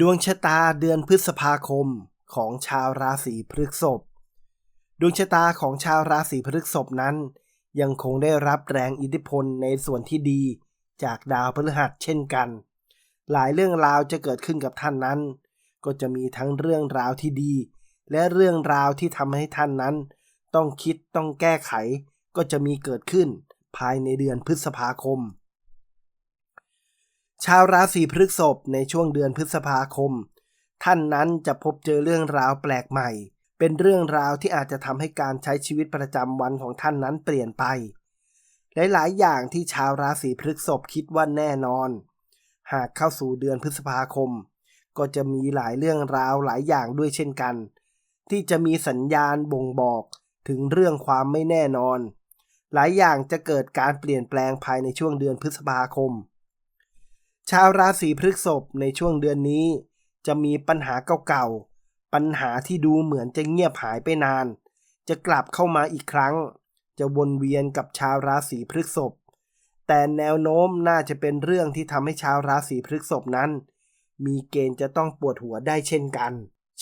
ดวงชะตาเดือนพฤษภาคมของชาวราศีพฤษภ ดวงชะตาของชาวราศีพฤษภนั้น ยังคงได้รับแรงอิทธิพลในส่วนที่ดีจากดาวพฤหัสเช่นกัน หลายเรื่องราวจะเกิดขึ้นกับท่านนั้น ก็จะมีทั้งเรื่องราวที่ดี และเรื่องราวที่ทำให้ท่านนั้น ต้องคิดต้องแก้ไขก็จะมีเกิดขึ้นภายในเดือนพฤษภาคม ชาวราศีพฤษภในช่วงเดือนพฤษภาคม ท่านนั้นจะพบเจอเรื่องราวแปลกใหม่ เป็นเรื่องราวที่อาจจะทำให้การใช้ชีวิตประจำวันของท่านนั้นเปลี่ยนไป หลายๆ อย่างที่ชาวราศีพฤษภคิดว่าแน่นอน หากเข้าสู่เดือนพฤษภาคม ก็จะมีหลายเรื่องราวหลายอย่างด้วยเช่นกัน ที่จะมีสัญญาณบ่งบอกถึงเรื่องความไม่แน่นอน หลายอย่างจะเกิดการเปลี่ยนแปลงภายในช่วงเดือนพฤษภาคม ชาวราศีพฤษภในช่วงเดือนนี้ จะมีปัญหาเก่าๆ ปัญหาที่ดูเหมือนจะเงียบหายไปนาน จะกลับเข้ามาอีกครั้ง จะวนเวียนกับชาวราศีพฤษภ แต่แนวโน้มน่าจะเป็นเรื่องที่ทำให้ชาวราศีพฤษภนั้น มีเกณฑ์จะต้องปวดหัวได้เช่นกัน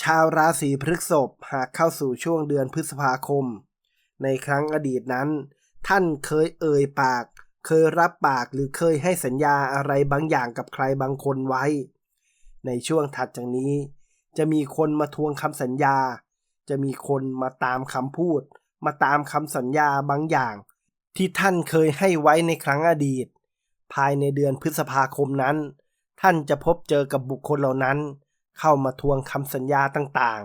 ชาวราศีพฤษภหากเข้าสู่ช่วงเดือนพฤษภาคม ในครั้งอดีตนั้น ท่านเคยเอ่ยปาก เคยรับปากหรือเคยให้สัญญาอะไรบางอย่างกับใครบางคนไว้ ในช่วงถัดจากนี้ จะมีคนมาทวงคำสัญญา จะมีคนมาตามคำพูด มาตามคำสัญญาบางอย่าง ที่ท่านเคยให้ไว้ในครั้งอดีต ภายในเดือนพฤษภาคมนั้น ท่านจะพบเจอกับบุคคลเหล่านั้น เข้ามาทวงคำสัญญาต่าง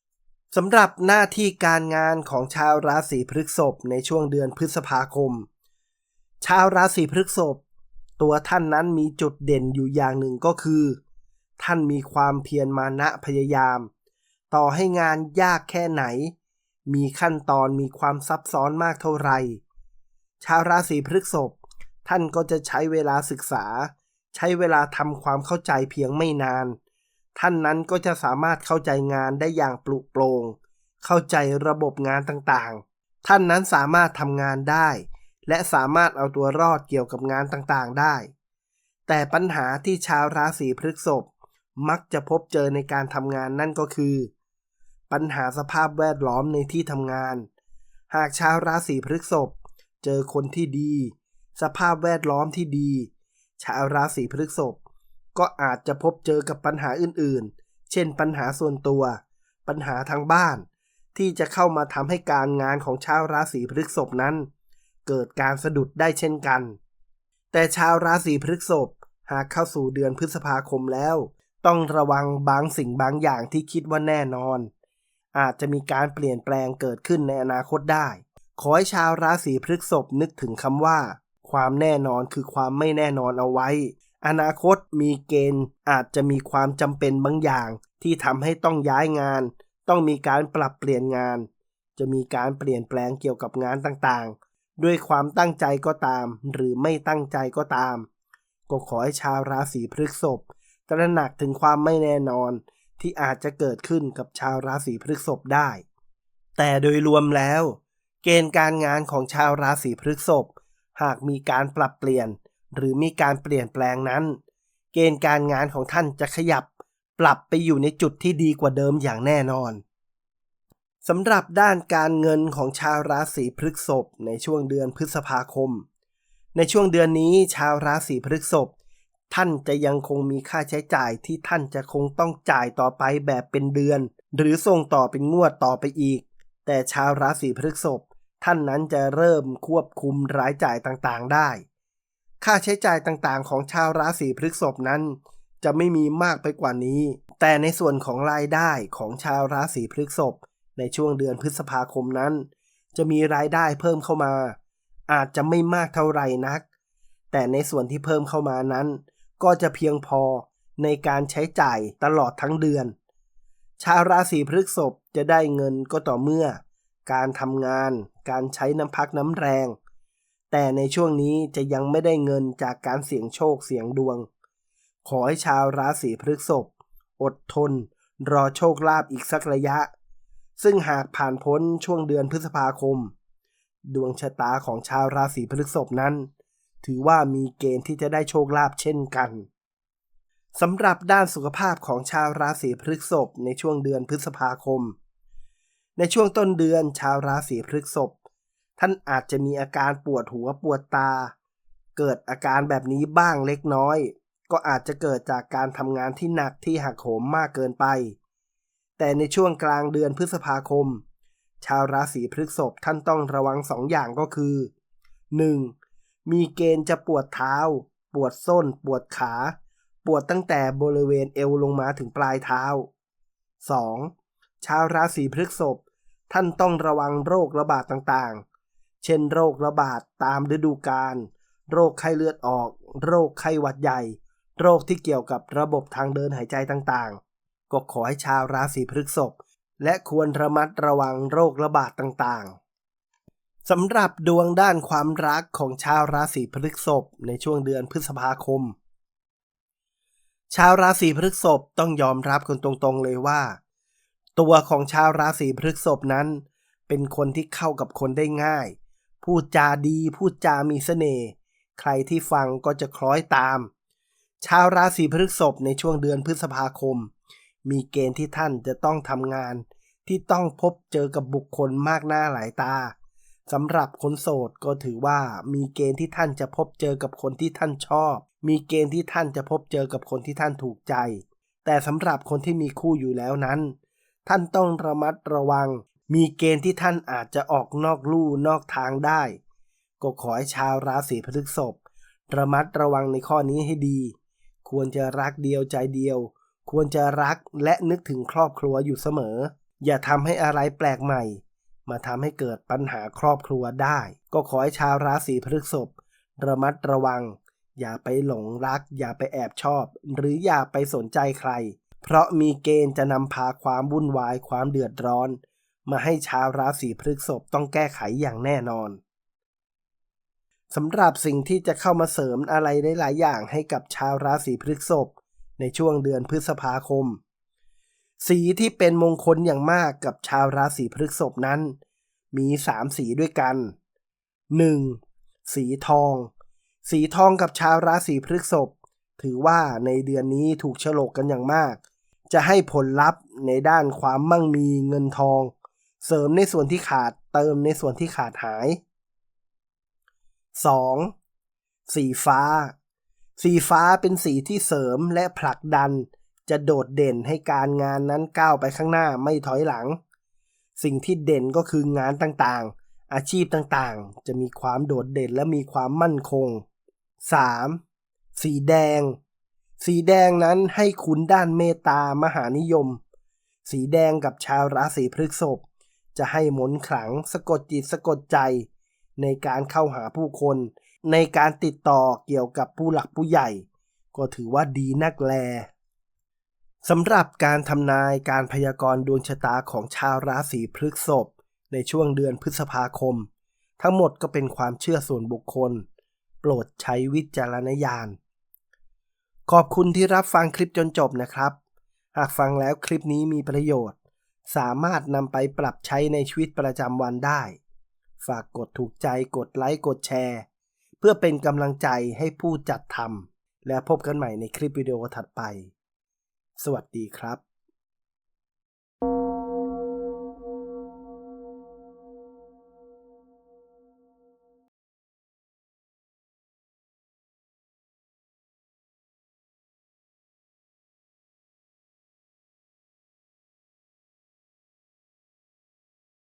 ๆสำหรับหน้าที่การงานของชาวราศีพฤษภในช่วงเดือนพฤษภาคม ชาวราศีพฤษภตัวท่านนั้นมีจุดเด่นอยู่อย่างหนึ่งก็คือ ท่านมีความเพียรมานะพยายาม ต่อให้งานยากแค่ไหน มีขั้นตอนมีความซับซ้อนมากเท่าไหร่ ชาวราศีพฤษภท่านก็จะใช้เวลาศึกษา ใช้เวลาทำความเข้าใจเพียงไม่นาน ท่านนั้นก็จะสามารถเข้าใจงานได้อย่างปลุกโปรง เข้าใจระบบงานต่างๆ ท่านนั้นสามารถทำงานได้ และสามารถเอาตัวรอดเกี่ยวกับงานต่างๆได้ แต่ปัญหาที่ชาวราศีพฤษภมักจะพบเจอในการทำงานนั่นก็คือ ปัญหาสภาพแวดล้อมในที่ทำงาน หากชาวราศีพฤษภเจอคนที่ดี สภาพแวดล้อมที่ดี ชาวราศีพฤษภก็อาจจะพบเจอกับปัญหาอื่นๆ เช่นปัญหาส่วนตัว ปัญหาทางบ้าน ที่จะเข้ามาทำให้การงานของชาวราศีพฤษภนั้น เกิดการสะดุดได้เช่นกัน แต่ชาวราศีพฤษภหากเข้าสู่เดือนพฤษภาคมแล้ว ต้องระวังบางสิ่งบางอย่างที่คิดว่าแน่นอน อาจจะมีการเปลี่ยนแปลงเกิดขึ้นในอนาคตได้ ขอให้ชาวราศีพฤษภนึกถึงคำว่า ความแน่นอนคือความไม่แน่นอนเอาไว้ อนาคตมีเกณฑ์อาจจะมีความจำเป็นบางอย่าง ที่ทำให้ต้องย้ายงาน ต้องมีการปรับเปลี่ยนงาน จะมีการเปลี่ยนแปลงเกี่ยวกับงานต่างๆ ด้วยความตั้งใจก็ตาม หรือไม่ตั้งใจก็ตาม ก็ขอให้ชาวราศีพฤษภตระหนักถึงความไม่แน่นอน ที่อาจจะเกิดขึ้นกับชาวราศีพฤษภได้ แต่โดยรวมแล้ว เกณฑ์การงานของชาวราศีพฤษภหากมีการปรับเปลี่ยน หรือมีการเปลี่ยนแปลงนั้น เกณฑ์การงานของท่านจะขยับ ปรับไปอยู่ในจุดที่ดีกว่าเดิมอย่างแน่นอน สำหรับด้านการเงินของชาวราศีพฤษภในช่วงเดือนพฤษภาคม ในช่วงเดือนนี้ชาวราศีพฤษภท่านจะยังคงมีค่าใช้จ่ายที่ท่านจะคงต้องจ่ายต่อไปแบบเป็นเดือน หรือส่งต่อเป็นงวดต่อไปอีก แต่ชาวราศีพฤษภท่านนั้นจะเริ่มควบคุมรายจ่ายต่างๆได้ ค่าใช้จ่ายต่างๆ ของชาวราศีพฤษภนั้น จะไม่มีมากไปกว่านี้ แต่ในส่วนของรายได้ของชาวราศีพฤษภ ในช่วงเดือนพฤษภาคมนั้น จะมีรายได้เพิ่มเข้ามา อาจจะไม่มากเท่าไหร่นัก แต่ในส่วนที่เพิ่มเข้ามานั้น ก็จะเพียงพอในการใช้จ่ายตลอดทั้งเดือน ชาวราศีพฤษภจะได้เงินก็ต่อเมื่อ การทำงาน การใช้น้ำพักน้ำแรง แต่ในช่วงนี้จะยังไม่ได้เงินจากการเสี่ยงโชคเสี่ยงดวง ขอให้ชาวราศีพฤษภอดทน รอโชคลาภอีกสักระยะ ซึ่งหากผ่านพ้นช่วงเดือนพฤษภาคม ดวงชะตาของชาวราศีพฤษภนั้น ถือว่ามีเกณฑ์ที่จะได้โชคลาภเช่นกันสำหรับด้านสุขภาพของชาวราศีพฤษภในช่วงเดือนพฤษภาคม ในช่วงต้นเดือนชาวราศีพฤษภท่านอาจจะมีอาการปวดหัวปวดตา เกิดอาการแบบนี้บ้างเล็กน้อย ก็อาจจะเกิดจากการทำงานที่หนักที่หักโหมมากเกินไป แต่ในช่วงกลางเดือนพฤษภาคม ชาวราศีพฤษภท่านต้องระวังสองอย่างก็คือ 1. มีเกณฑ์จะปวดเท้า ปวดส้น ปวดขา ปวดตั้งแต่บริเวณเอวลงมาถึงปลายเท้า 2. ชาวราศีพฤษภท่านต้องระวังโรคระบาดต่างๆ เช่นโรคระบาดตามฤดูกาล โรคไข้เลือดออก โรคไข้หวัดใหญ่ โรคที่เกี่ยวกับระบบทางเดินหายใจต่างๆ ก็ขอให้ชาวราศีพฤษภและควรระมัดระวังโรคระบาดต่างๆสำหรับดวงด้านความรักของชาวราศีพฤษภในช่วงเดือนพฤษภาคม ชาวราศีพฤษภต้องยอมรับกันตรงๆเลยว่า ตัวของชาวราศีพฤษภนั้นเป็นคนที่เข้ากับคนได้ง่าย พูดจาดีพูดจามีเสน่ห์ ใครที่ฟังก็จะคล้อยตาม ชาวราศีพฤษภในช่วงเดือนพฤษภาคม มีเกณฑ์ที่ท่านจะต้องทำงาน ที่ต้องพบเจอกับบุคคลมากหน้าหลายตาสำหรับคนโสดก็ถือว่ามีเกณฑ์ที่ท่านจะพบเจอกับคนที่ท่านชอบ มีเกณฑ์ที่ท่านจะพบเจอกับคนที่ท่านถูกใจ แต่สำหรับคนที่มีคู่อยู่แล้วนั้น ท่านต้องระมัดระวัง มีเกณฑ์ที่ท่านอาจจะออกนอกลู่นอกทางได้ ก็ขอให้ชาวราศีพฤษภระมัดระวังในข้อนี้ให้ดี ควรจะรักเดียวใจเดียว ควรจะรักและนึกถึงครอบครัวอยู่เสมอ อย่าทำให้อะไรแปลกใหม่ มาทำให้เกิดปัญหาครอบครัวได้ ก็ขอให้ชาวราศีพฤษภระมัดระวัง อย่าไปหลงรัก อย่าไปแอบชอบ หรืออย่าไปสนใจใคร เพราะมีเกณฑ์จะนำพาความวุ่นวายความเดือดร้อน มาให้ชาวราศีพฤษภต้องแก้ไขอย่างแน่นอนสำหรับสิ่งที่จะเข้ามาเสริมอะไรได้หลายอย่างให้กับชาวราศีพฤษภ ในช่วงเดือนพฤษภาคม สีที่เป็นมงคลอย่างมากกับชาวราศีพฤษภนั้น มีสามสีด้วยกัน 1. สีทอง สีทองกับชาวราศีพฤษภถือว่าในเดือนนี้ถูกฉลกกันอย่างมาก จะให้ผลลัพธ์ในด้านความมั่งมีเงินทอง เสริมในส่วนที่ขาดเติมในส่วนที่ขาดหาย 2. สีฟ้า สีฟ้าเป็นสีที่เสริมและผลักดัน จะโดดเด่นให้การงานนั้นก้าวไปข้างหน้าไม่ถอยหลัง สิ่งที่เด่นก็คืองานต่างๆ อาชีพต่างๆ จะมีความโดดเด่นและมีความมั่นคง 3. สีแดง สีแดงนั้นให้คุณด้านเมตตามหานิยม สีแดงกับชาวราศีพฤษภจะให้หมนขลังสะกดจิตสะกดใจ ในการเข้าหาผู้คน ในการติดต่อเกี่ยวกับผู้หลักผู้ใหญ่ ก็ถือว่าดีนักแลสำหรับการทำนายการพยากรณ์ดวงชะตาของชาวราศีพฤษภในช่วงเดือนพฤษภาคม ทั้งหมดก็เป็นความเชื่อส่วนบุคคล โปรดใช้วิจารณญาณ ขอบคุณที่รับฟังคลิปจนจบนะครับ หากฟังแล้วคลิปนี้มีประโยชน์ สามารถนำไปปรับใช้ในชีวิตประจำวันได้ ฝากกดถูกใจกดไลค์กดแชร์ เพื่อเป็นกำลังใจให้ผู้จัดทำและพบกันใหม่ในคลิปวิดีโอถัดไป สวัสดีครับ